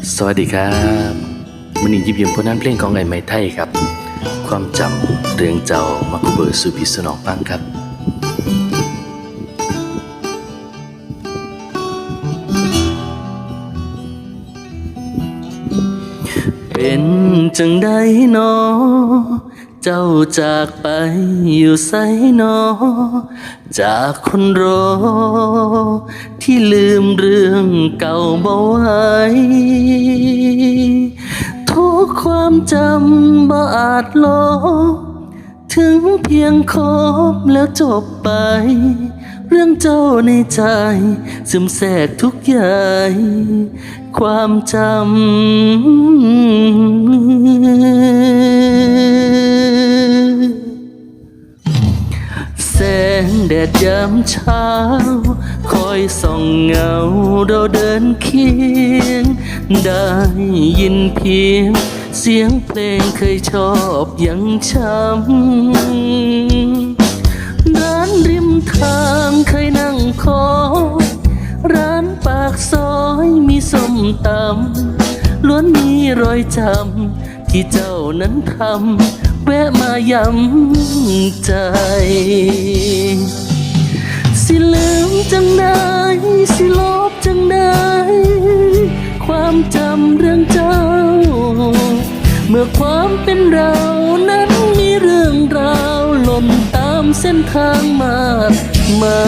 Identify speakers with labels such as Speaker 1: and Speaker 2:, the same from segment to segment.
Speaker 1: สวัสดีครับมันนี้ยิบยิมผลงานเพลงของไอ้ไม้ไทยครับ ความจำเรื่องเจ้ามาคุเบอร์สุพิสนองปังครับเป็นจังได้นอ เจ้าจากไปอยู่ไสนอ จากคนรอ ที่ลืมเรื่องเก่าบ่ไหวทุกความจำบ่อาจลบถึงเพียงคบแล้วจบไป เรื่องเจ้าในใจซึมแทรกทุกอย่างความจำ ดดยามเช้า คอยส่องเงาเราเดินเคียง ได้ยินเพียง เสียงเพลงเคยชอบยังช้ำร้านริมทางเคยนั่งคอยร้านปากซอยมีส้มตำล้วนมีรอยจำที่เจ้านั้นทำแวะมาย้ำใจ สิลืมจังได้ สิลบจังได้ ความจำเรื่องเจ้า เมื่อความเป็นเรานั้นมีเรื่องราวหล่นตามเส้นทางมากมา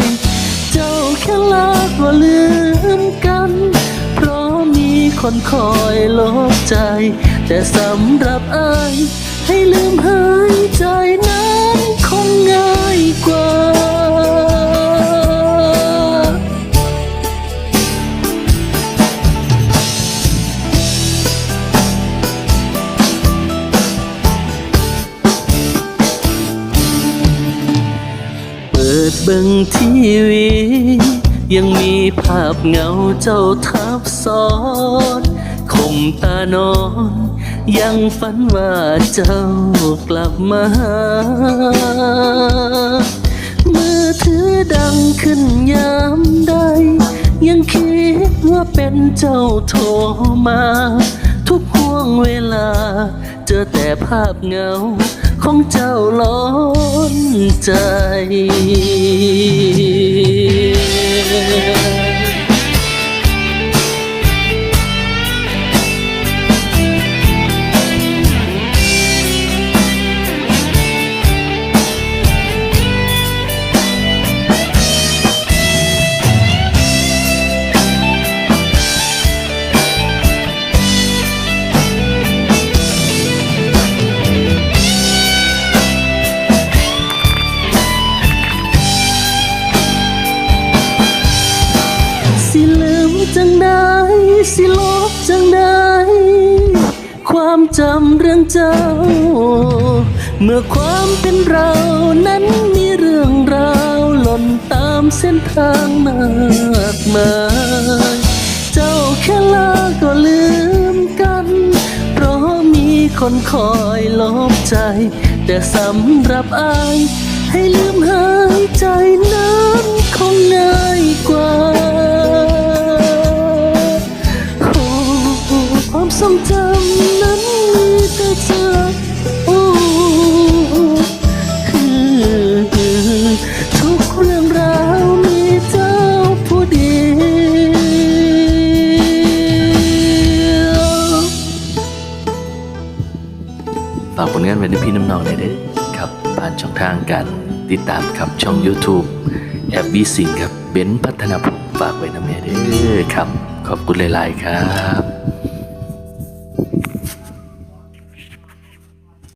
Speaker 1: ยเจ้าแค่ลาก็ลืมกัน เพราะมีคนคอยลบใจ แต่สำหรับอายให้ลืมหายใจนั้นคงง่ายกว่า บิ่งทีวี ยังมีภาพเงาเจ้าทับซ้อนคมตานอน ยังฝันว่าเจ้ากลับมาหามือถือดังขึ้นยามใด ยังคิดว่าเป็นเจ้าโทรมา ทุกห่วงเวลา เจอแต่ภาพเงา ของเจ้าล้นใจ สิลบจังได้ความจำเรื่องเจ้า เมื่อความเป็นเรานั้นมีเรื่องราวหล่นตามเส้นทางมากมายเจ้าแค่ลาก็ลืมกัน เพราะมีคนคอยลบใจ แต่สำหรับอายให้ลืมหายใจ นั้นมีแต่เธอโอ้คือทุกเรื่องราวมีเจ้าผู้เดียวฝากผลงานไว้ในพี่น้ำนองหน่อยเด้อครับ ผ่านช่องทางการติดตามครับช่อง YouTube แอบบีสิงครับเบนพัฒนาผมฝากไว้นะแม่เด้อครับ ขอบคุณหลาย ๆ ครับ